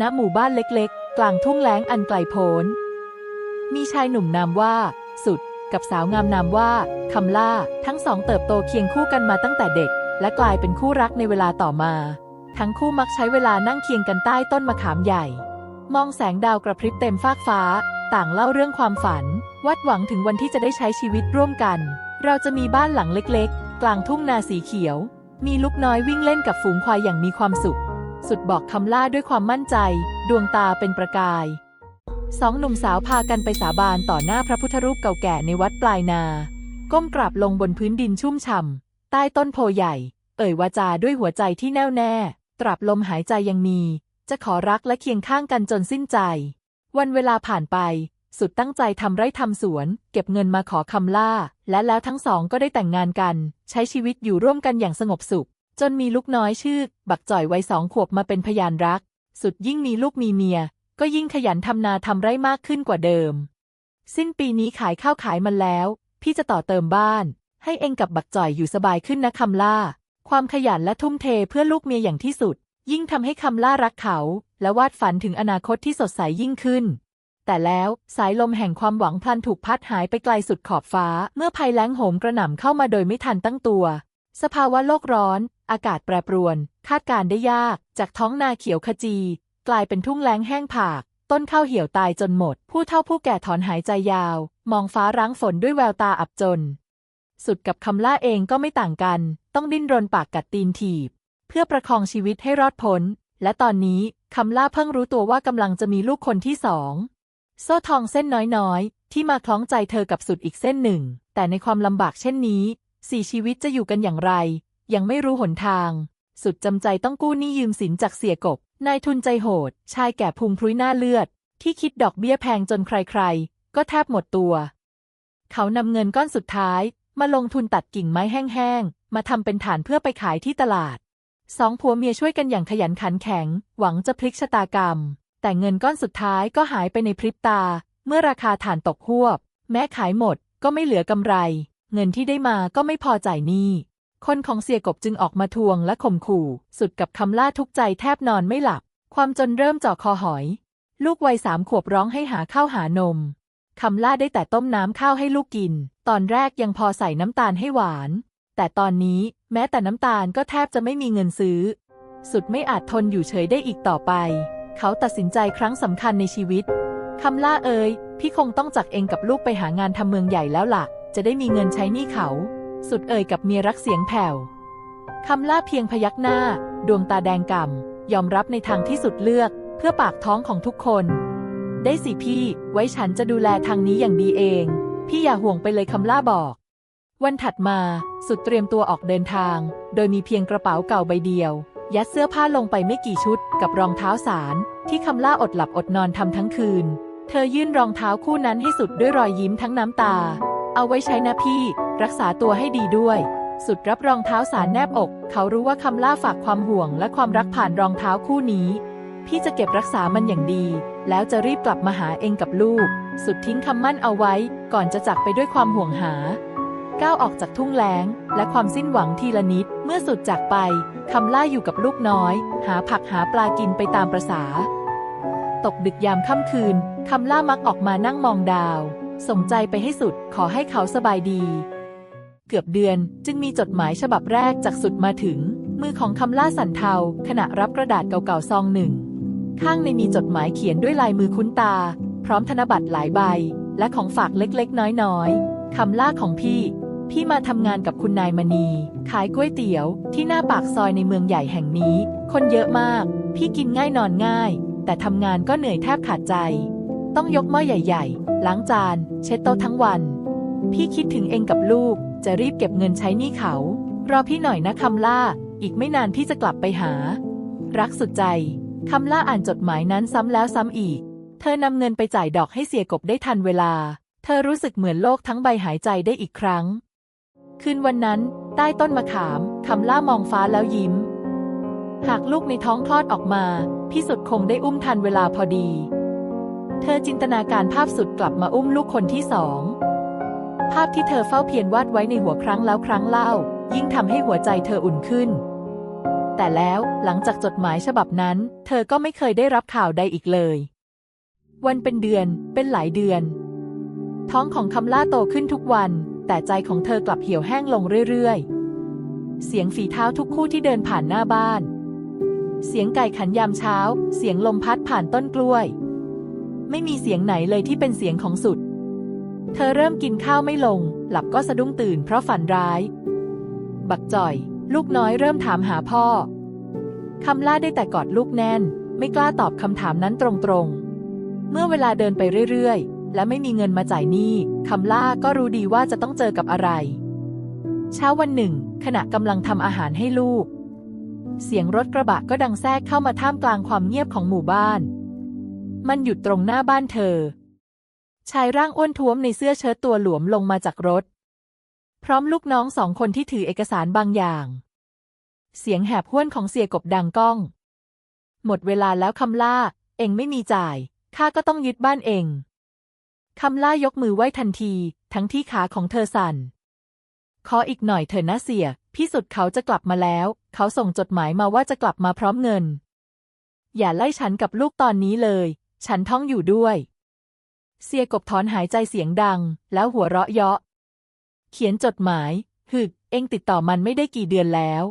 ณหมู่บ้านเล็กๆ กลางทุ่งแล้งอันไกลโพ้น มีชายหนุ่มนามว่า สุด กับสาวงามนามว่าคำล่า ทั้งสองเติบโตเคียงคู่กันมาตั้งแต่เด็ก และกลายเป็นคู่รักในเวลาต่อมา ทั้งคู่มักใช้เวลานั่งเคียงกันใต้ต้นมะขามใหญ่ มองแสงดาวกระพริบเต็มฟากฟ้า ต่างเล่าเรื่องความฝัน วัดหวังถึงวันที่จะได้ใช้ชีวิตร่วมกัน เราจะมีบ้านหลังเล็กๆ กลางทุ่งนาสีเขียว มีลูกน้อยวิ่งเล่นกับฝูงควายอย่างมีความสุข สุดบอกคำล่าด้วยความมั่นใจ ดวงตาเป็นประกาย สองหนุ่มสาวพากันไปสาบานต่อหน้าพระพุทธรูปเก่าแก่ในวัดปลายนา ก้มกราบลงบนพื้นดินชุ่มฉ่ำใต้ต้นโพใหญ่ เอ่ยวาจาด้วยหัวใจที่แน่วแน่ ตราบลมหายใจยังมี จะขอรักและเคียงข้างกันจนสิ้นใจ วันเวลาผ่านไป สุดตั้งใจทำไร่ทำสวน เก็บเงินมาขอคำล่า และแล้วทั้งสองก็ได้แต่งงานกัน ใช้ชีวิตอยู่ร่วมกันอย่างสงบสุข จนมีลูกน้อยชื่อ บักจ่อยวัยสองขวบมาเป็นพยานรัก สุดยิ่งมีลูกมีเมีย ก็ยิ่งขยันทำนาทำไร่มากขึ้นกว่าเดิม สิ้นปีนี้ขายข้าวขายมันแล้ว พี่จะต่อเติมบ้าน ให้เองกับบักจ่อยอยู่สบายขึ้นนะคำล่า ความขยันและทุ่มเทเพื่อลูกเมียอย่างที่สุด ยิ่งทำให้คำล่ารักเขา และวาดฝันถึงอนาคตที่สดใสยิ่งขึ้นแต่แล้วสายลมแห่งความหวังพลันถูกพัดหายไปไกลสุดขอบฟ้า เมื่อภัยแล้งโหมกระหน่ำเข้ามาโดยไม่ทันตั้งตัว สภาวะโลกร้อน อากาศแปรปรวน คาดการได้ยาก จากท้องนาเขียวขจี กลายเป็นทุ่งแล้งแห้งผาก ต้นข้าวเหี่ยวตายจนหมด ผู้เฒ่าผู้แก่ถอนหายใจยาว มองฟ้าร้างฝนด้วยแววตาอับจน สุดกับคำล่าเองก็ไม่ต่างกัน ต้องดิ้นรนปากกัดตีนถีบ เพื่อประคองชีวิตให้รอดพ้น และตอนนี้คำล่าเพิ่งรู้ตัวว่ากำลังจะมีลูกคนที่สองโซ่ทองเส้นน้อยๆ ที่มาคล้องใจเธอกับสุดอีกเส้นหนึ่ง แต่ในความลำบากเช่นนี้สี่ชีวิตจะอยู่กันอย่างไร ยังไม่รู้หนทาง สุดจำใจต้องกู้หนี้ยืมสินจากเสียกบ นายทุนใจโหด ชายแก่พุงพรุ้ยหน้าเลือด ที่คิดดอกเบี้ยแพงจนใครๆ ก็แทบหมดตัว เขานำเงินก้อนสุดท้าย มาลงทุนตัดกิ่งไม้แห้งๆ มาทำเป็นฐานเพื่อไปขายที่ตลาด สองผัวเมียช่วยกันอย่างขยันขันแข็ง หวังจะพลิกชะตากรรม แต่เงินก้อนสุดท้ายก็หายไปในพริบตา เมื่อราคาถ่านตกหวบ แม้ขายหมดก็ไม่เหลือกำไร เงินที่ได้มาก็ไม่พอจ่ายหนี้ คนของเสียกบจึงออกมาทวงและข่มขู่ สุดกับคำล่าทุกใจแทบนอนไม่หลับ ความจนเริ่มเจาะคอหอย ลูกวัยสามขวบร้องให้หาข้าวหานม คำล่าได้แต่ต้มน้ำข้าวให้ลูกกิน ตอนแรกยังพอใส่น้ำตาลให้หวาน แต่ตอนนี้แม้แต่น้ำตาลก็แทบจะไม่มีเงินซื้อ สุดไม่อาจทนอยู่เฉยได้อีกต่อไป เขาตัดสินใจครั้งสำคัญในชีวิต คำล่าเอ๋ยพี่คงต้องจากเองกับลูกไปหางานทำเมืองใหญ่แล้วล่ะ จะได้มีเงินใช้หนี้เขา สุดเอ่ยกับเมียรักเสียงแผ่วคำล่าเพียงพยักหน้า ดวงตาแดงก่ำยอมรับในทางที่สุดเลือก เพื่อปากท้องของทุกคน ได้สิพี่ ไว้ฉันจะดูแลทางนี้อย่างดีเอง พี่อย่าห่วงไปเลยคำล่าบอก วันถัดมาสุดเตรียมตัวออกเดินทาง โดยมีเพียงกระเป๋าเก่าใบเดียว ยัดเสื้อผ้าลงไปไม่กี่ชุด กับรองเท้าสาร ที่คำล่าอดหลับอดนอนทำทั้งคืน เธอยื่นรองเท้าคู่นั้นให้สุดด้วยรอยยิ้มทั้งน้ำตา เอาไว้ใช้นะพี่ รักษาตัวให้ดีด้วย สุดรับรองเท้าสารแนบอก เขารู้ว่าคำล่าฝากความห่วงและความรักผ่านรองเท้าคู่นี้ พี่จะเก็บรักษามันอย่างดี แล้วจะรีบกลับมาหาเองกับลูก สุดทิ้งคำมั่นเอาไว้ ก่อนจะจากไปด้วยความห่วงหา ก้าวออกจากทุ่งแล้ง และความสิ้นหวังทีละนิด เมื่อสุดจากไปคำล่าอยู่กับลูกน้อย หาผักหาปลากินไปตามประษาตกดึกยามค่ำคืนคำล่ามักออกมานั่งมองดาว ส่งใจไปให้สุดขอให้เขาสบายดี เกือบเดือนจึงมีจดหมายฉบับแรกจากสุดมาถึง มือของคำล่าสันเทา ขณะรับกระดาษเก่าๆซองหนึ่ง ข้างในมีจดหมายเขียนด้วยลายมือคุ้นตา พร้อมธนบัตรหลายใบ และของฝากเล็กๆ น้อยๆคำล่าของพี่ พี่มาทำงานกับคุณนายมณี ขายก๋วยเตี๋ยว ที่หน้าปากซอยในเมืองใหญ่แห่งนี้ คนเยอะมาก พี่กินง่ายนอนง่าย แต่ทำงานก็เหนื่อยแทบขาดใจ ต้องยกหม้อใหญ่ๆ ล้างจาน เช็ดโต๊ะทั้งวัน พี่คิดถึงเองกับลูก จะรีบเก็บเงินใช้หนี้เขา รอพี่หน่อยนะคำล่า อีกไม่นานพี่จะกลับไปหา รักสุดใจ คำล่าอ่านจดหมายนั้นซ้ำแล้วซ้ำอีก เธอนำเงินไปจ่ายดอกให้เสียกบได้ทันเวลา เธอรู้สึกเหมือนโลกทั้งใบหายใจได้อีกครั้ง คืนวันนั้น ใต้ต้นมะขาม คำล่ามองฟ้าแล้วยิ้ม หากลูกในท้องคลอดออกมา พี่สุดคงได้อุ้มทันเวลาพอดี เธอจินตนาการภาพสุดกลับมาอุ้มลูกคนที่สอง ภาพที่เธอเฝ้าเพียรวาดไว้ในหัวครั้งแล้วครั้งเล่า ยิ่งทำให้หัวใจเธออุ่นขึ้น แต่แล้วหลังจากจดหมายฉบับนั้น เธอก็ไม่เคยได้รับข่าวใดอีกเลย วันเป็นเดือน เป็นหลายเดือน ท้องของคำล่าโตขึ้นทุกวัน แต่ใจของเธอกลับเหี่ยวแห้งลงเรื่อยๆ เสียงฝีเท้าทุกคู่ที่เดินผ่านหน้าบ้าน เสียงไก่ขันยามเช้า เสียงลมพัดผ่านต้นกล้วย ไม่มีเสียงไหนเลยที่เป็นเสียงของสุด เธอเริ่มกินข้าวไม่ลง หลับก็สะดุ้งตื่นเพราะฝันร้าย บักจ่อย ลูกน้อยเริ่มถามหาพ่อ คำล่าได้แต่กอดลูกแน่น ไม่กล้าตอบคำถามนั้นตรงๆ เมื่อเวลาเดินไปเรื่อยๆ และไม่มีเงินมาจ่ายหนี้คำล่าก็รู้ดีว่าจะต้องเจอกับอะไร เช้าวันหนึ่ง ขณะกำลังทำอาหารให้ลูก เสียงรถกระบะก็ดังแทรกเข้ามาท่ามกลางความเงียบของหมู่บ้าน มันหยุดตรงหน้าบ้านเธอ ชายร่างอ้วนท้วมในเสื้อเชิ้ตตัวหลวมลงมาจากรถ พร้อมลูกน้องสองคนที่ถือเอกสารบางอย่าง เสียงแหบห้วนของเสียกบดังก้อง หมดเวลาแล้วคำล่า เองไม่มีจ่าย ข้าก็ต้องยึดบ้านเอง คำล่ายกมือไหว้ทันที ทั้งที่ขาของเธอสั่น ขออีกหน่อยเถอะนะเสียพี่สุดเขาจะกลับมาแล้ว เขาส่งจดหมายมาว่าจะกลับมาพร้อมเงิน อย่าไล่ฉันกับลูกตอนนี้เลย ฉันท้องอยู่ด้วยเสียกบถอนหายใจเสียงดัง แล้วหัวเราะเยาะ เขียนจดหมาย หึก เองติดต่อมันไม่ได้กี่เดือนแล้ว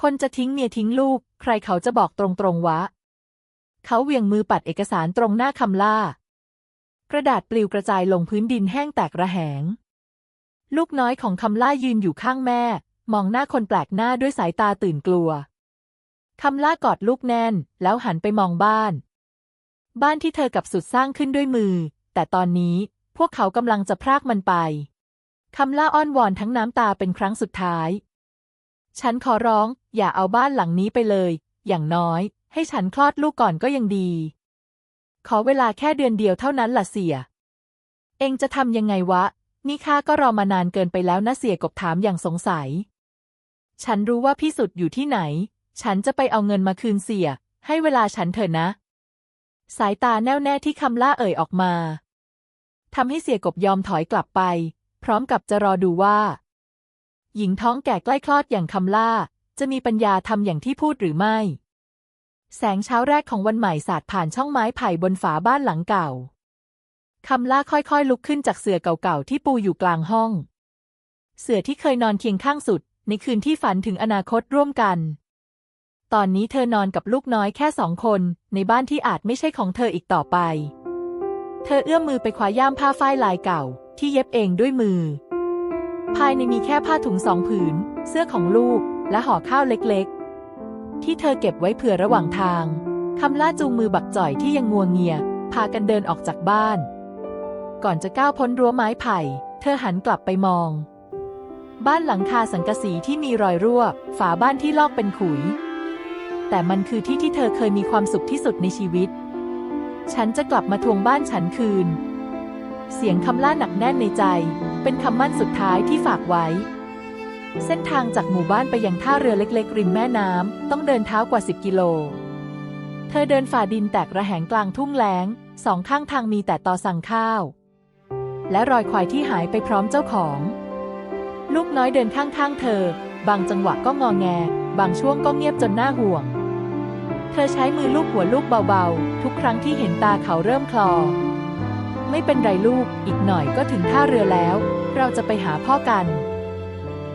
คนจะทิ้งเมียทิ้งลูก ใครเขาจะบอกตรงๆวะ เขาเวียงมือปัดเอกสารตรงหน้าคำล่า กระดาษปลิวกระจายลงพื้นดินแห้งแตกระแหง ลูกน้อยของคำล่ายืนอยู่ข้างแม่ มองหน้าคนแปลกหน้าด้วยสายตาตื่นกลัวคำล่ากอดลูกแน่น แล้วหันไปมองบ้าน บ้านที่เธอกับสุดสร้างขึ้นด้วยมือ แต่ตอนนี้พวกเขากำลังจะพรากมันไปคำล่าอ้อนวอนทั้งน้ำตาเป็นครั้งสุดท้าย ฉันขอร้อง อย่าเอาบ้านหลังนี้ไปเลย อย่างน้อย ให้ฉันคลอดลูกก่อนก็ยังดี ขอเวลาแค่เดือนเดียวเท่านั้นล่ะเสีย เองจะทำยังไงวะ นี่ข้าก็รอมานานเกินไปแล้วนะเสียกบถามอย่างสงสัย ฉันรู้ว่าพี่สุดอยู่ที่ไหน ฉันจะไปเอาเงินมาคืนเสีย ให้เวลาฉันเถอะนะ สายตาแน่วแน่ที่คำล่าเอ่ยออกมาทำให้เสียกบยอมถอยกลับไป พร้อมกับจะรอดูว่า หญิงท้องแก่ใกล้คลอดอย่างคำล่า จะมีปัญญาทำอย่างที่พูดหรือไม่ แสงเช้าแรกของวันใหม่สาดผ่านช่องไม้ไผ่บนฝาบ้านหลังเก่าคำล่าค่อยๆ ลุกขึ้นจากเสื่อเก่าๆ ที่ปูอยู่กลางห้อง เสื่อที่เคยนอนเคียงข้างสุด ในคืนที่ฝันถึงอนาคตร่วมกัน ตอนนี้เธอนอนกับลูกน้อยแค่สองคน ในบ้านที่อาจไม่ใช่ของเธออีกต่อไป เธอเอื้อมมือไปคว้าย่ามผ้าฝ้ายลายเก่า ที่เย็บเองด้วยมือ ภายในมีแค่ผ้าถุงสองผืน เสื้อของลูก และห่อข้าวเล็กๆ ที่เธอเก็บไว้เผื่อระหว่างทาง คำล่าจูงมือบักจ่อยที่ยังงัวงเงีย พากันเดินออกจากบ้าน ก่อนจะก้าวพ้นรั้วไม้ไผ่ เธอหันกลับไปมอง บ้านหลังคาสังกะสีที่มีรอยรั่ว ฝาบ้านที่ลอกเป็นขุย แต่มันคือที่ที่เธอเคยมีความสุขที่สุดในชีวิต ฉันจะกลับมาทวงบ้านฉันคืน เสียงคำล่าหนักแน่นในใจ เป็นคำมั่นสุดท้ายที่ฝากไว้ เส้นทางจากหมู่บ้านไปยังท่าเรือเล็ก ๆ ริมแม่น้ำต้องเดินเท้ากว่า 10 กิโล เธอเดินฝ่าดินแตกระแหงกลางทุ่งแล้ง สองข้างทางมีแต่ตอสั่งข้าว และรอยควายที่หายไปพร้อมเจ้าของ ลูกน้อยเดินข้างๆเธอ บางจังหวะก็งอแงบางช่วงก็เงียบจนน่าห่วง ธอใช้มือลูกหัวลูกเบาๆ ทุกครั้งที่เห็นตาเขาเริ่มคลอ ไม่เป็นไรลูก อีกหน่อยก็ถึงท่าเรือแล้ว เราจะไปหาพ่อกัน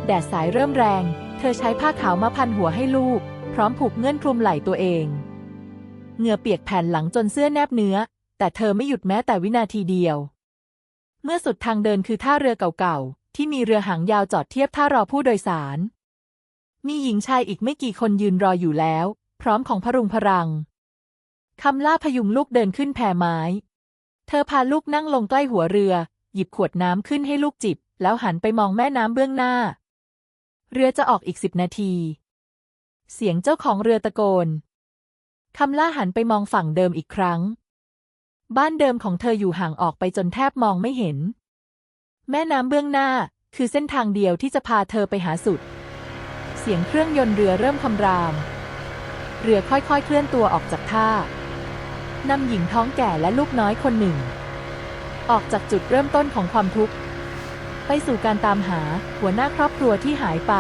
แดดสายเริ่มแรง เธอใช้ผ้าขาวมาพันหัวให้ลูก พร้อมผูกเงื่อนคลุมไหล่ตัวเอง เหงื่อเปียกแผ่นหลังจนเสื้อแนบเนื้อ แต่เธอไม่หยุดแม้แต่วินาทีเดียว เมื่อสุดทางเดินคือท่าเรือเก่าๆ ที่มีเรือหางยาวจอดเทียบท่ารอผู้โดยสาร มีหญิงชายอีกไม่กี่คนยืนรออยู่แล้ว พร้อมของพรุงพรัง คำล่าพยุงลูกเดินขึ้นแพไม้ เธอพาลูกนั่งลงใกล้หัวเรือ หยิบขวดน้ำขึ้นให้ลูกจิบ แล้วหันไปมองแม่น้ำเบื้องหน้า เรือจะออกอีกสิบนาที เสียงเจ้าของเรือตะโกน คำล่าหันไปมองฝั่งเดิมอีกครั้ง บ้านเดิมของเธออยู่ห่างออกไปจนแทบมองไม่เห็น แม่น้ำเบื้องหน้าคือเส้นทางเดียวที่จะพาเธอไปหาสุด เสียงเครื่องยนต์เรือเริ่มคำราม เรือค่อยๆ เคลื่อนตัวออกจากท่านำหญิงท้องแก่และลูกน้อยคนหนึ่ง ออกจากจุดเริ่มต้นของความทุกข์ ไปสู่การตามหาหัวหน้าครอบครัวที่หายไป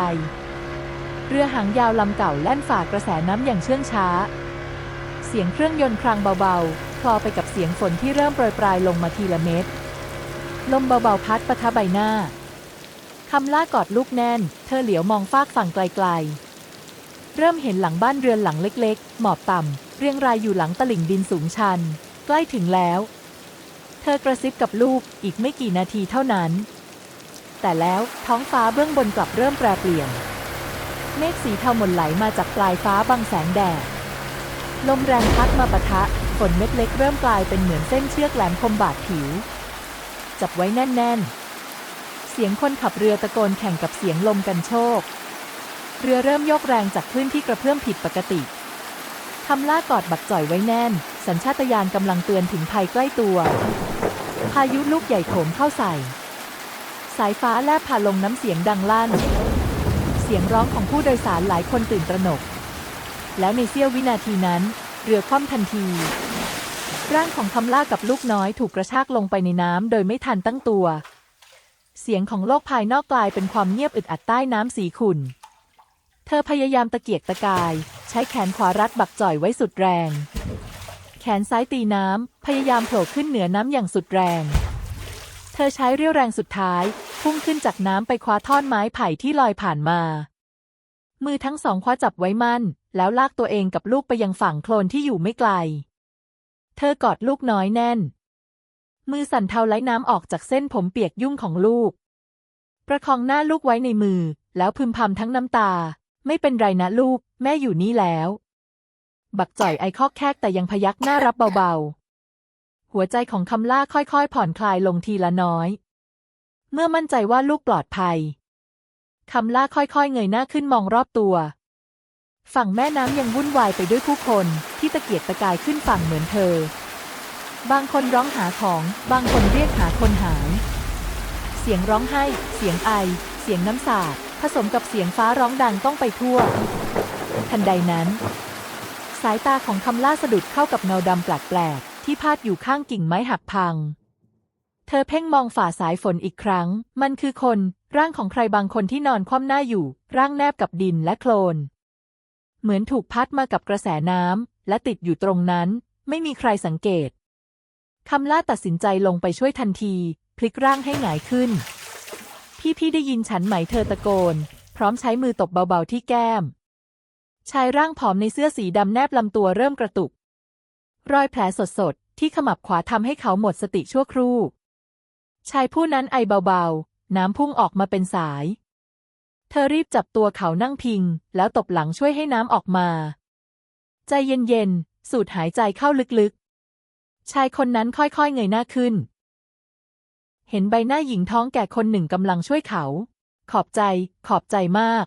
เรือหางยาวลำเก่าแล่นฝ่ากระแสน้ำอย่างเชื่องช้า เสียงเครื่องยนต์ครางเบาๆ คลอไปกับเสียงฝนที่เริ่มโปรยปลายลงมาทีละเม็ดลมเบาๆพัดปะทะใบหน้าคำล่ากอดลูกแน่น เธอเหลียวมองฟากฝั่งไกลๆ เริ่มเห็นหลังบ้านเรือนหลังเล็กๆ หมอบต่ำ เรียงรายอยู่หลังตลิ่งดินสูงชัน ใกล้ถึงแล้ว เธอกระซิบกับลูกอีกไม่กี่นาทีเท่านั้น แต่แล้วท้องฟ้าเบื้องบนกลับเริ่มแปรเปลี่ยน เมฆสีเทาหม่นไหลมาจากปลายฟ้าบังแสงแดด ลมแรงพัดมาปะทะ ฝนเม็ดเล็กเริ่มกลายเป็นเหมือนเส้นเชือกแหลมคมบาดผิว จับไว้แน่นๆ เสียงคนขับเรือตะโกนแข่งกับเสียงลมกันโชก เรือเริ่มโยกแรงจากคลื่นที่กระเพื่อมผิดปกติคำล่ากอดบักจ่อยไว้แน่น สัญชาตญาณกำลังเตือนถึงภัยใกล้ตัว พายุลูกใหญ่โถมเข้าใส่ สายฟ้าแลบผ่าลงน้ำเสียงดังลั่น เสียงร้องของผู้โดยสารหลายคนตื่นตระหนก แล้วในเสี้ยววินาทีนั้น เรือคว่ำทันที ร่างของคำล่ากับลูกน้อยถูกกระชากลงไปในน้ำโดยไม่ทันตั้งตัว เสียงของโลกภายนอกกลายเป็นความเงียบอึดอัดใต้น้ำสีขุ่น เธอพยายามตะเกียกตะกาย ใช้แขนขวารัดบักจ่อยไว้สุดแรง แขนซ้ายตีน้ำ พยายามโผล่ขึ้นเหนือน้ำอย่างสุดแรง เธอใช้เรี่ยวแรงสุดท้าย พุ่งขึ้นจากน้ำไปคว้าท่อนไม้ไผ่ที่ลอยผ่านมา มือทั้งสองคว้าจับไว้มั่น แล้วลากตัวเองกับลูกไปยังฝั่งโคลนที่อยู่ไม่ไกล เธอกอดลูกน้อยแน่น มือสั่นเทาไหลน้ำออกจากเส้นผมเปียกยุ่งของลูก ประคองหน้าลูกไว้ในมือ แล้วพึมพำทั้งน้ำตา ไม่เป็นไรนะลูก แม่อยู่นี่แล้ว บักจ่อยไอคอกแคกแต่ยังพยักหน้ารับเบาๆ หัวใจของคำล่าค่อยๆ ผ่อนคลายลงทีละน้อย เมื่อมั่นใจว่าลูกปลอดภัย คำล่าค่อยๆ เงยหน้าขึ้นมองรอบตัว ฝั่งแม่น้ำยังวุ่นวายไปด้วยผู้คนที่ตะเกียกตะกายขึ้นฝั่งเหมือนเธอ บางคนร้องหาของ บางคนเรียกหาคนหาย เสียงร้องไห้ เสียงไอ เสียงน้ำสาด ผสมกับเสียงฟ้าร้องดังต้องไปทั่ว ทันใดนั้น สายตาของคำล่าสะดุดเข้ากับเงาดำแปลกๆ ที่พาดอยู่ข้างกิ่งไม้หักพัง เธอเพ่งมองฝ่าสายฝนอีกครั้ง มันคือคน ร่างของใครบางคนที่นอนคว่ำหน้าอยู่ ร่างแนบกับดินและโคลน เหมือนถูกพัดมากับกระแสน้ำและติดอยู่ตรงนั้น ไม่มีใครสังเกตคำล่าตัดสินใจลงไปช่วยทันที พลิกร่างให้หงายขึ้น พี่พี่ได้ยินฉันไหมเธอตะโกน พร้อมใช้มือตบเบาๆที่แก้ม ชายร่างผอมในเสื้อสีดำแนบลำตัวเริ่มกระตุก รอยแผลสดๆ ที่ขมับขวาทำให้เขาหมดสติชั่วครู่ ชายผู้นั้นไอเบาๆ น้ำพุ่งออกมาเป็นสาย เธอรีบจับตัวเขานั่งพิง แล้วตบหลังช่วยให้น้ำออกมา ใจเย็นๆ สูดหายใจเข้าลึกๆ ชายคนนั้นค่อยๆเงยหน้าขึ้น เห็นใบหน้าหญิงท้องแก่คนหนึ่งกำลังช่วยเขา ขอบใจ ขอบใจมาก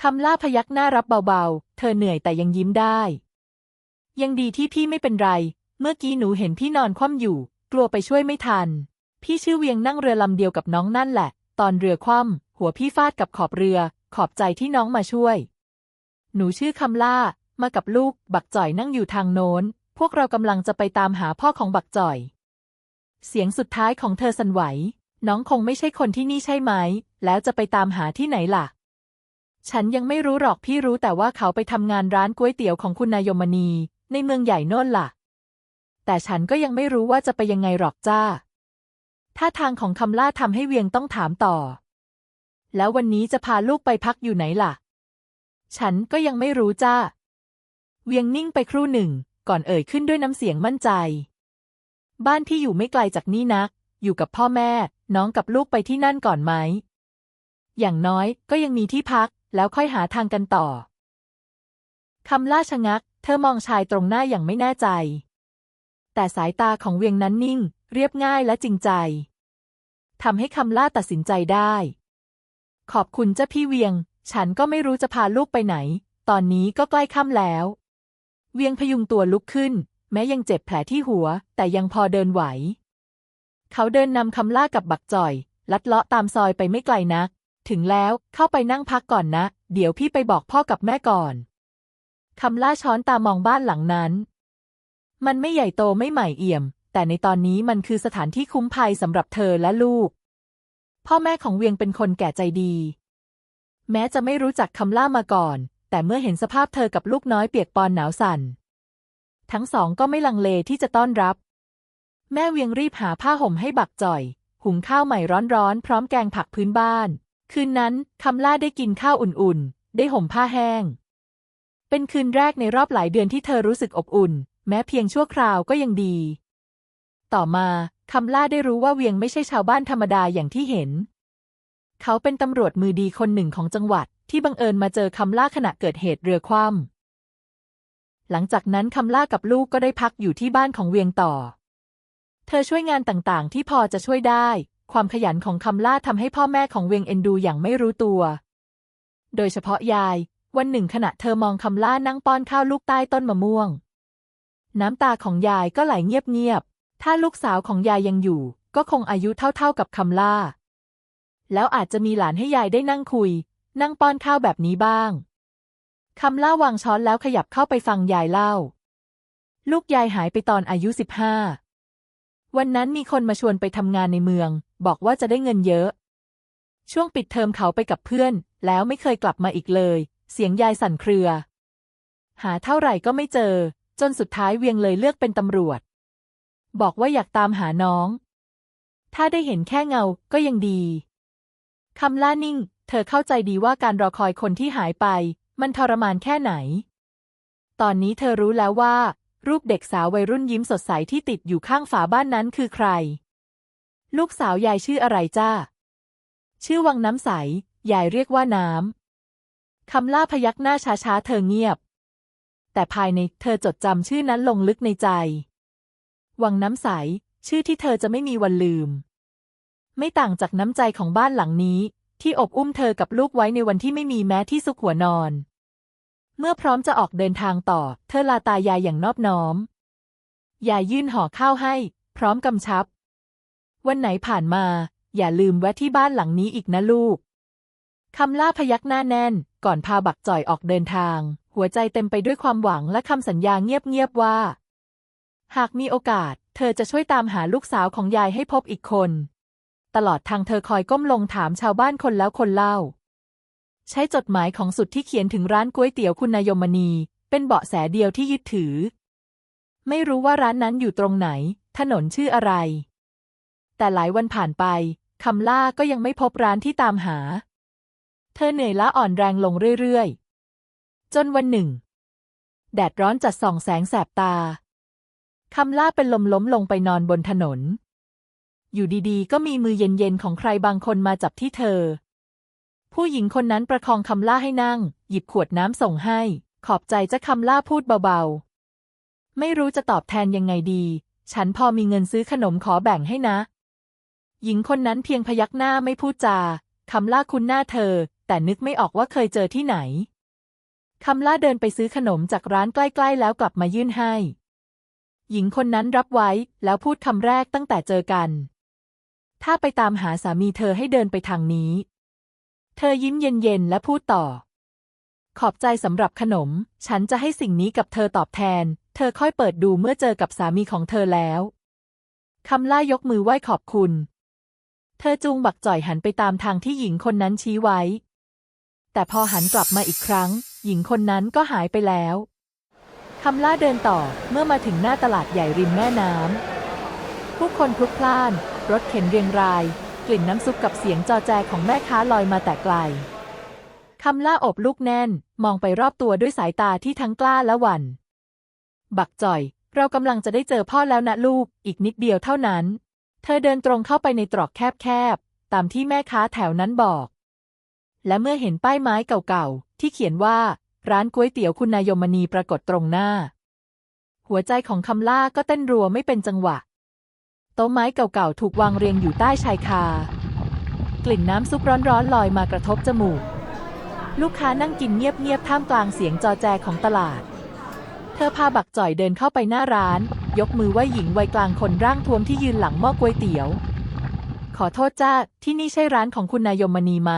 คำล่าพยักหน้ารับเบาๆ เธอเหนื่อยแต่ยังยิ้มได้ ยังดีที่พี่ไม่เป็นไร เมื่อกี้หนูเห็นพี่นอนคว่ำอยู่ กลัวไปช่วยไม่ทัน พี่ชื่อเวียงนั่งเรือลำเดียวกับน้องนั่นแหละ ตอนเรือคว่ำหัวพี่ฟาดกับขอบเรือ ขอบใจที่น้องมาช่วย หนูชื่อคำล่า มากับลูก บักจ่อยนั่งอยู่ทางโน้น พวกเรากำลังจะไปตามหาพ่อของบักจ่อย เสียงสุดท้ายของเธอสั่นไหว น้องคงไม่ใช่คนที่นี่ใช่ไหม แล้วจะไปตามหาที่ไหนล่ะ ฉันยังไม่รู้หรอกพี่รู้แต่ว่าเขาไปทำงานร้านก๋วยเตี๋ยวของคุณนายมณี ในเมืองใหญ่โน่นล่ะ แต่ฉันก็ยังไม่รู้ว่าจะไปยังไงหรอกจ้า ท่าทางของคำล่าทำให้เวียงต้องถามต่อ แล้ววันนี้จะพาลูกไปพักอยู่ไหนล่ะ ฉันก็ยังไม่รู้จ้า เวียงนิ่งไปครู่หนึ่ง ก่อนเอ่ยขึ้นด้วยน้ำเสียงมั่นใจ บ้านที่อยู่ไม่ไกลจากนี่นัก อยู่กับพ่อแม่ น้องกับลูกไปที่นั่นก่อนไหม อย่างน้อยก็ยังมีที่พัก แล้วค่อยหาทางกันต่อ คำล่าชะงัก เธอมองชายตรงหน้าอย่างไม่แน่ใจ แต่สายตาของเวียงนั้นนิ่ง เรียบง่ายและจริงใจทำให้คำล่าตัดสินใจได้ ขอบคุณเจ้าพี่เวียง ฉันก็ไม่รู้จะพาลูกไปไหน ตอนนี้ก็ใกล้ค่ำแล้ว เวียงพยุงตัวลุกขึ้น แม้ยังเจ็บแผลที่หัว แต่ยังพอเดินไหว เขาเดินนำคำล่ากับบักจ่อย ลัดเลาะตามซอยไปไม่ไกลนัก ถึงแล้วเข้าไปนั่งพักก่อนนะ เดี๋ยวพี่ไปบอกพ่อกับแม่ก่อน คำล่าช้อนตามองบ้านหลังนั้น มันไม่ใหญ่โตไม่ใหม่เอี่ยม แต่ในตอนนี้มันคือสถานที่คุ้มภัยสำหรับเธอและลูก พ่อแม่ของเวียงเป็นคนแก่ใจดี แม้จะไม่รู้จักคำล่ามาก่อน แต่เมื่อเห็นสภาพเธอกับลูกน้อยเปียกปอนหนาวสั่น ทั้งสองก็ไม่ลังเลที่จะต้อนรับ แม่เวียงรีบหาผ้าห่มให้บักจ่อย หุงข้าวใหม่ร้อนๆ พร้อมแกงผักพื้นบ้าน คืนนั้นคำล่าได้กินข้าวอุ่นๆ ได้ห่มผ้าแห้ง เป็นคืนแรกในรอบหลายเดือนที่เธอรู้สึกอบอุ่น แม้เพียงชั่วคราวก็ยังดี ต่อมาคำล่าได้รู้ว่าเวียงไม่ใช่ชาวบ้านธรรมดาอย่างที่เห็น เขาเป็นตำรวจมือดีคนหนึ่งของจังหวัดที่บังเอิญมาเจอคำล่าขณะเกิดเหตุเรือคว่ำ หลังจากนั้นคำล่ากับลูกก็ได้พักอยู่ที่บ้านของเวียงต่อ เธอช่วยงานต่างๆ ที่พอจะช่วยได้ ความขยันของคำล่าทำให้พ่อแม่ของเวียงเอ็นดูอย่างไม่รู้ตัว โดยเฉพาะยาย วันหนึ่งขณะเธอมองคำล่านั่งป้อนข้าวลูกใต้ต้นมะม่วง น้ำตาของยายก็ไหลเงียบๆ ถ้าลูกสาวของยายยังอยู่ ก็คงอายุเท่าๆกับคำล่า แล้วอาจจะมีหลานให้ยายได้นั่งคุย นั่งป้อนข้าวแบบนี้บ้าง คำล่าวางช้อนแล้วขยับเข้าไปฟังยายเล่า ลูกยายหายไปตอนอายุสิบห้าวันนั้นมีคนมาชวนไปทำงานในเมือง บอกว่าจะได้เงินเยอะ ช่วงปิดเทอมเขาไปกับเพื่อน แล้วไม่เคยกลับมาอีกเลย เสียงยายสั่นเครือ หาเท่าไหร่ก็ไม่เจอ จนสุดท้ายเวียงเลยเลือกเป็นตำรวจ บอกว่าอยากตามหาน้อง ถ้าได้เห็นแค่เงาก็ยังดีคำล่านิ่ง เธอเข้าใจดีว่าการรอคอยคนที่หายไป มันทรมานแค่ไหน ตอนนี้เธอรู้แล้วว่า รูปเด็กสาววัยรุ่นยิ้มสดใสที่ติดอยู่ข้างฝาบ้านนั้นคือใคร ลูกสาวยายชื่ออะไรจ้า ชื่อวังน้ำใส ยายเรียกว่าน้ำ คำล่าพยักหน้าช้าๆ เธอเงียบ แต่ภายในเธอจดจำชื่อนั้นลงลึกในใจ วังน้ำใส ชื่อที่เธอจะไม่มีวันลืม ไม่ต่างจากน้ำใจของบ้านหลังนี้ที่อบอุ้มเธอกับลูกไว้ในวันที่ไม่มีแม้ที่ซุกหัวนอน เมื่อพร้อมจะออกเดินทางต่อ เธอลาตายายอย่างนอบน้อม ยายยื่นห่อข้าวให้ พร้อมกำชับ วันไหนผ่านมา อย่าลืมแวะที่บ้านหลังนี้อีกนะลูก คำล่าพยักหน้าแน่น ก่อนพาบักจ่อยออกเดินทาง หัวใจเต็มไปด้วยความหวังและคำสัญญาเงียบๆว่า หากมีโอกาส เธอจะช่วยตามหาลูกสาวของยายให้พบอีกคน ตลอดทางเธอคอยก้มลงถามชาวบ้านคนแล้วคนเล่า ใช้จดหมายของสุดที่เขียนถึงร้านก๋วยเตี๋ยวคุณนายมณี เป็นเบาะแสเดียวที่ยึดถือ ไม่รู้ว่าร้านนั้นอยู่ตรงไหน ถนนชื่ออะไร แต่หลายวันผ่านไปคำล่าก็ยังไม่พบร้านที่ตามหา เธอเหนื่อยล้าอ่อนแรงลงเรื่อยๆ จนวันหนึ่ง แดดร้อนจัดส่องแสงแสบตาคำล่าเป็นลมล้มลงไปนอนบนถนน อยู่ดีๆ ก็มีมือเย็นๆ ของใครบางคนมาจับที่เธอ ผู้หญิงคนนั้นประคองคำล่าให้นั่ง หยิบขวดน้ำส่งให้ ขอบใจจะคำล่าพูดเบาๆ ไม่รู้จะตอบแทนยังไงดี ฉันพอมีเงินซื้อขนมขอแบ่งให้นะ หญิงคนนั้นเพียงพยักหน้าไม่พูดจาคำล่าคุ้นหน้าเธอ แต่นึกไม่ออกว่าเคยเจอที่ไหนคำล่าเดินไปซื้อขนมจากร้านใกล้ๆ แล้วกลับมายื่นให้ หญิงคนนั้นรับไว้แล้วพูดคำแรกตั้งแต่เจอกัน ถ้าไปตามหาสามีเธอให้เดินไปทางนี้ เธอยิ้มเย็นๆและพูดต่อ ขอบใจสำหรับขนม ฉันจะให้สิ่งนี้กับเธอตอบแทน เธอค่อยเปิดดูเมื่อเจอกับสามีของเธอแล้วคำล่ายกมือไหว้ขอบคุณ เธอจูงบักจ่อยหันไปตามทางที่หญิงคนนั้นชี้ไว้ แต่พอหันกลับมาอีกครั้ง หญิงคนนั้นก็หายไปแล้วคำล่าเดินต่อเมื่อมาถึงหน้าตลาดใหญ่ริมแม่น้ำผู้คนพลุกพล่าน รถเข็นเรียงราย กลิ่นน้ำซุปกับเสียงจอแจของแม่ค้าลอยมาแต่ไกล คำล่าอบลูกแน่น มองไปรอบตัวด้วยสายตาที่ทั้งกล้าและหวัน่น บักจ่อย เรากำลังจะได้เจอพ่อแล้วนะลูก อีกนิดเดียวเท่านั้น เธอเดินตรงเข้าไปในตรอกแคบๆ ตามที่แม่ค้าแถวนั้นบอก และเมื่อเห็นป้ายไม้เก่าๆ ที่เขียนว่า ร้านก๋วยเตี๋ยวคุณนายมณีปรากฏตรงหน้า หัวใจของคำล่าก็เต้นรัวไม่เป็นจังหวะ โต๊ะไม้เก่าๆ ถูกวางเรียงอยู่ใต้ชายคา กลิ่นน้ำซุปร้อนๆลอยมากระทบจมูก ลูกค้านั่งกินเงียบๆ ท่ามกลางเสียงจอแจของตลาด เธอพาบักจ่อยเดินเข้าไปหน้าร้าน ยกมือไหว้หญิงวัยกลางคนร่างท้วมที่ยืนหลังหม้อก๋วยเตี๋ยว ขอโทษจ้า ที่นี่ใช่ร้านของคุณนายมณีไหม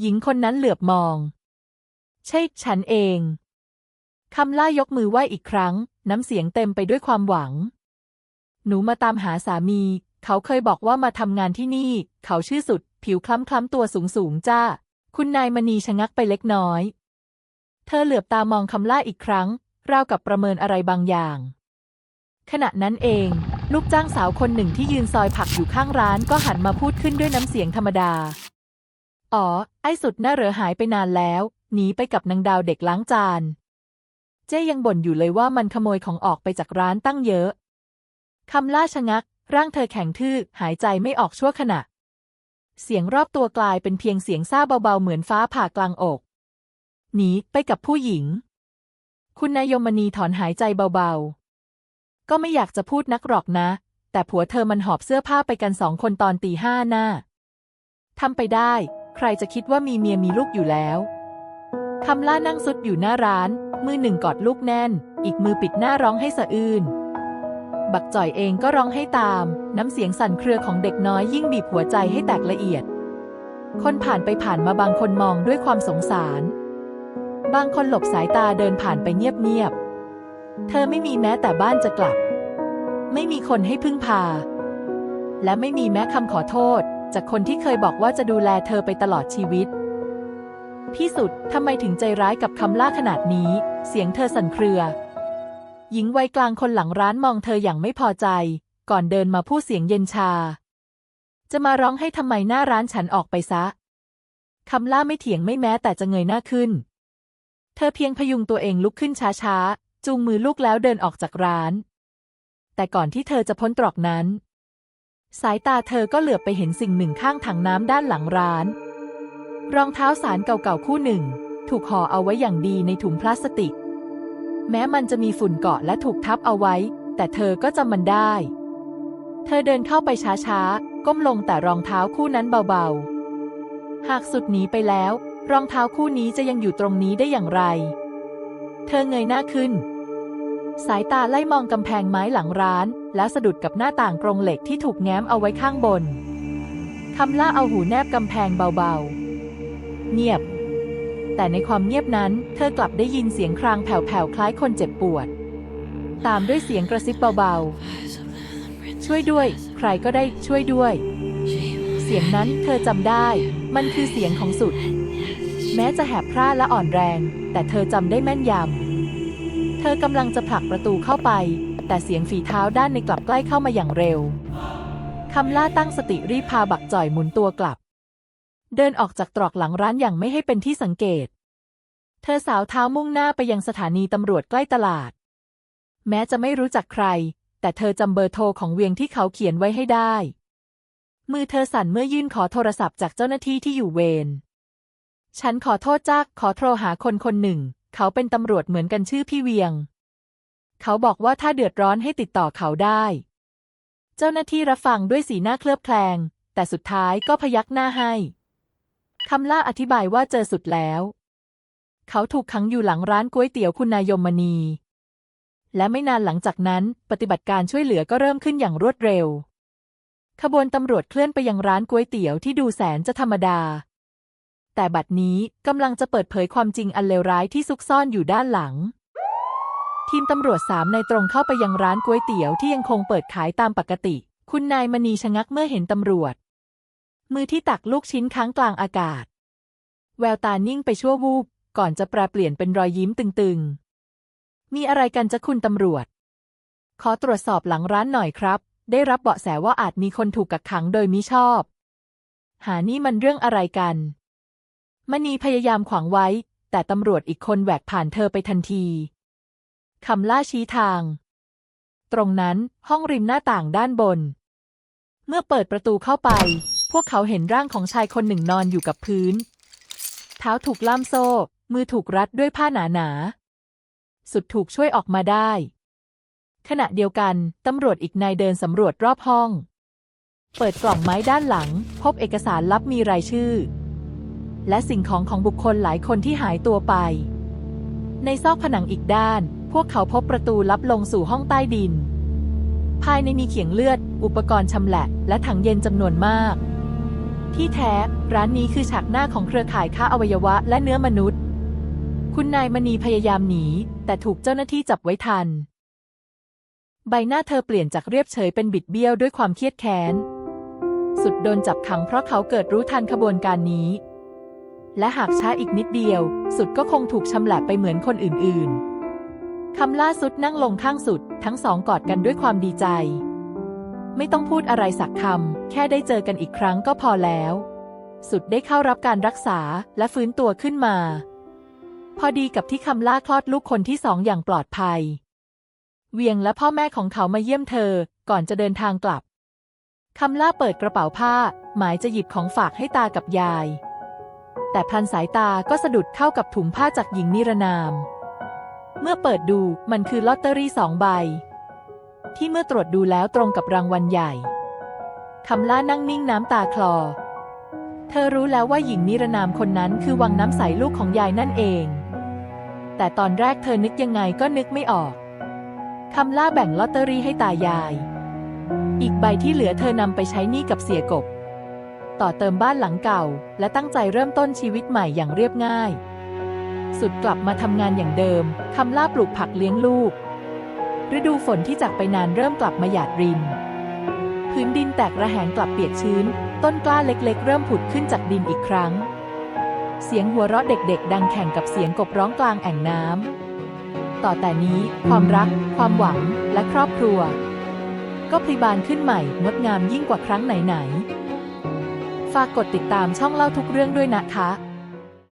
หญิงคนนั้นเหลือบมอง ใช่ ฉันเอง คำล่ายกมือไหว้อีกครั้ง น้ำเสียงเต็มไปด้วยความหวัง หนูมาตามหาสามี เขาเคยบอกว่ามาทำงานที่นี่ เขาชื่อสุด ผิวคล้ำคล้ำๆตัวสูงสูงๆจ้า คุณนายมณีชะงักไปเล็กน้อย เธอเหลือบตามองคำล่าอีกครั้ง ราวกับประเมินอะไรบางอย่าง ขณะนั้นเอง ลูกจ้างสาวคนหนึ่งที่ยืนซอยผักอยู่ข้างร้านก็หันมาพูดขึ้นด้วยน้ำเสียงธรรมดา อ๋อ ไอ้สุดน่าเหรอหายไปนานแล้ว หนีไปกับนางดาวเด็กล้างจาน เจ้ยังบ่นอยู่เลยว่ามันขโมยของออกไปจากร้านตั้งเยอะ คำล่าชะงัก ร่างเธอแข็งทื่อหายใจไม่ออกชั่วขณะ เสียงรอบตัวกลายเป็นเพียงเสียงซ่าเบาๆเหมือนฟ้าผ่ากลางอก หนีไปกับผู้หญิง คุณนายมณีถอนหายใจเบาๆ ก็ไม่อยากจะพูดนักหรอกนะ แต่ผัวเธอมันหอบเสื้อผ้าไปกันสองคนตอนตีห้าหน้าทำไปได้ ใครจะคิดว่ามีเมียมีลูกอยู่แล้วคำล่านั่งซุดอยู่หน้าร้าน มือหนึ่งกอดลูกแน่น อีกมือปิดหน้าร้องให้สะอื้น บักจ่อยเองก็ร้องให้ตาม น้ำเสียงสั่นเครือของเด็กน้อยยิ่งบีบหัวใจให้แตกละเอียด คนผ่านไปผ่านมาบางคนมองด้วยความสงสาร บางคนหลบสายตาเดินผ่านไปเงียบๆ เธอไม่มีแม้แต่บ้านจะกลับ ไม่มีคนให้พึ่งพา และไม่มีแม้คำขอโทษ จากคนที่เคยบอกว่าจะดูแลเธอไปตลอดชีวิตพี่สุดทำไมถึงใจร้ายกับคำล่าขนาดนี้ เสียงเธอสั่นเครือ หญิงวัยกลางคนหลังร้านมองเธออย่างไม่พอใจ ก่อนเดินมาพูดเสียงเย็นชา จะมาร้องให้ทำไมหน้าร้านฉันออกไปซะคำล่าไม่เถียงไม่แม้แต่จะเงยหน้าขึ้น เธอเพียงพยุงตัวเองลุกขึ้นช้าๆ จูงมือลูกแล้วเดินออกจากร้าน แต่ก่อนที่เธอจะพ้นตรอกนั้น สายตาเธอก็เหลือบไปเห็นสิ่งหนึ่งข้างถังน้ำด้านหลังร้าน รองเท้าสารเก่าๆคู่หนึ่ง ถูกห่อเอาไว้อย่างดีในถุงพลาสติก แม้มันจะมีฝุ่นเกาะและถูกทับเอาไว้ แต่เธอก็จำมันได้ เธอเดินเข้าไปช้าๆ ก้มลงแต่รองเท้าคู่นั้นเบาๆ หากสุดหนีไปแล้ว รองเท้าคู่นี้จะยังอยู่ตรงนี้ได้อย่างไร เธอเงยหน้าขึ้น สายตาไล่มองกำแพงไม้หลังร้าน แล้วสะดุดกับหน้าต่างกรงเหล็กที่ถูกแง้มเอาไว้ข้างบนคำล่าเอาหูแนบกำแพงเบาๆ เงียบ แต่ในความเงียบนั้น เธอกลับได้ยินเสียงครางแผ่วๆคล้ายคนเจ็บปวด ตามด้วยเสียงกระซิบเบาๆ ช่วยด้วย ใครก็ได้ช่วยด้วย เสียงนั้นเธอจำได้ มันคือเสียงของสุด แม้จะแหบพร่าและอ่อนแรง แต่เธอจำได้แม่นยำ เธอกำลังจะผลักประตูเข้าไป แต่เสียงฝีเท้าด้านในกลับใกล้เข้ามาอย่างเร็วคำล่าตั้งสติรีบพาบักจ่อยหมุนตัวกลับ เดินออกจากตรอกหลังร้านอย่างไม่ให้เป็นที่สังเกต เธอสาวเท้ามุ่งหน้าไปยังสถานีตำรวจใกล้ตลาด แม้จะไม่รู้จักใคร แต่เธอจำเบอร์โทรของเวียงที่เขาเขียนไว้ให้ได้ มือเธอสั่นเมื่อยื่นขอโทรศัพท์จากเจ้าหน้าที่ที่อยู่เวร ฉันขอโทษจ้าขอโทรหาคนคนหนึ่ง เขาเป็นตำรวจเหมือนกันชื่อพี่เวียง เขาบอกว่าถ้าเดือดร้อนให้ติดต่อเขาได้ เจ้าหน้าที่รับฟังด้วยสีหน้าเคลือบแคลง แต่สุดท้ายก็พยักหน้าให้ คำล่าอธิบายว่าเจอสุดแล้ว เขาถูกขังอยู่หลังร้านก๋วยเตี๋ยวคุณนายมมณี และไม่นานหลังจากนั้น ปฏิบัติการช่วยเหลือก็เริ่มขึ้นอย่างรวดเร็ว ขบวนตำรวจเคลื่อนไปยังร้านก๋วยเตี๋ยวที่ดูแสนจะธรรมดา แต่บัดนี้กำลังจะเปิดเผยความจริงอันเลวร้ายที่ซุกซ่อนอยู่ด้านหลัง ทีมตำรวจสามในายตรงเข้าไปยังร้านก๋วยเตี๋ยวที่ยังคงเปิดขายตามปกติ คุณนายมณีชะงักเมื่อเห็นตำรวจ มือที่ตักลูกชิ้นค้างกลางอากาศ แววตานิ่งไปชั่ววูบ ก่อนจะแปรเปลี่ยนเป็นรอยยิ้มตึงๆ มีอะไรกันจะคุณตำรวจ ขอตรวจสอบหลังร้านหน่อยครับ ได้รับเบาะแสว่าอาจมีคนถูกกักขังโดยมิชอบ หานี่มันเรื่องอะไรกัน มณีพยายามขวางไว้ แต่ตำรวจอีกคนแหวกผ่านเธอไปทันทีคำล่าชี้ทาง ตรงนั้นห้องริมหน้าต่างด้านบน เมื่อเปิดประตูเข้าไป พวกเขาเห็นร่างของชายคนหนึ่งนอนอยู่กับพื้น เท้าถูกล่ามโซ่ มือถูกรัดด้วยผ้าหนาๆสุดถูกช่วยออกมาได้ ขณะเดียวกัน ตำรวจอีกนายเดินสำรวจรอบห้อง เปิดกล่องไม้ด้านหลัง พบเอกสารลับมีรายชื่อ และสิ่งของของบุคคลหลายคนที่หายตัวไป ในซอกผนังอีกด้าน พวกเขาพบประตูลับลงสู่ห้องใต้ดิน ภายในมีเขียงเลือด อุปกรณ์ชำแหละ และถังเย็นจำนวนมาก ที่แท้ ร้านนี้คือฉากหน้าของเครือข่ายค้าอวัยวะและเนื้อมนุษย์ คุณนายมณีพยายามหนี แต่ถูกเจ้าหน้าที่จับไว้ทัน ใบหน้าเธอเปลี่ยนจากเรียบเฉยเป็นบิดเบี้ยวด้วยความเครียดแค้น สุดโดนจับขังเพราะเขาเกิดรู้ทันขบวนการนี้ และหากช้าอีกนิดเดียว สุดก็คงถูกชำแหละไปเหมือนคนอื่นๆคำล่าสุดนั่งลงข้างสุด ทั้งสองกอดกันด้วยความดีใจ ไม่ต้องพูดอะไรสักคำ แค่ได้เจอกันอีกครั้งก็พอแล้ว สุดได้เข้ารับการรักษาและฟื้นตัวขึ้นมา พอดีกับที่คำล่าคลอดลูกคนที่สองอย่างปลอดภัย เวียงและพ่อแม่ของเขามาเยี่ยมเธอ ก่อนจะเดินทางกลับ คำล่าเปิดกระเป๋าผ้า หมายจะหยิบของฝากให้ตากับยาย แต่พลันสายตาก็สะดุดเข้ากับถุงผ้าจากหญิงนิรนาม เมื่อเปิดดูมันคือลอตเตอรี่สองใบ ที่เมื่อตรวจดูแล้วตรงกับรางวัลใหญ่คำล่านั่งนิ่งน้ำตาคลอ เธอรู้แล้วว่าหญิงนิรนามคนนั้นคือวังน้ำใสลูกของยายนั่นเอง แต่ตอนแรกเธอนึกยังไงก็นึกไม่ออกคำล่าแบ่งลอตเตอรี่ให้ตายาย อีกใบที่เหลือเธอนำไปใช้หนี้กับเสียกบ ต่อเติมบ้านหลังเก่า และตั้งใจเริ่มต้นชีวิตใหม่อย่างเรียบง่าย สุดกลับมาทำงานอย่างเดิมคำล่าปลูกผักเลี้ยงลูก ฤดูฝนที่จากไปนานเริ่มกลับมาหยาดริน พื้นดินแตกระแหงกลับเปียกชื้น ต้นกล้าเล็กๆ เริ่มผุดขึ้นจากดินอีกครั้ง เสียงหัวเราะเด็กๆ ดังแข่งกับเสียงกบร้องกลางแอ่งน้ำ ต่อแต่นี้ความรัก ความหวังและครอบครัว ก็พลิบานขึ้นใหม่งดงามยิ่งกว่าครั้งไหนๆ ฝากกดติดตามช่องเล่าทุกเรื่องด้วยนะคะ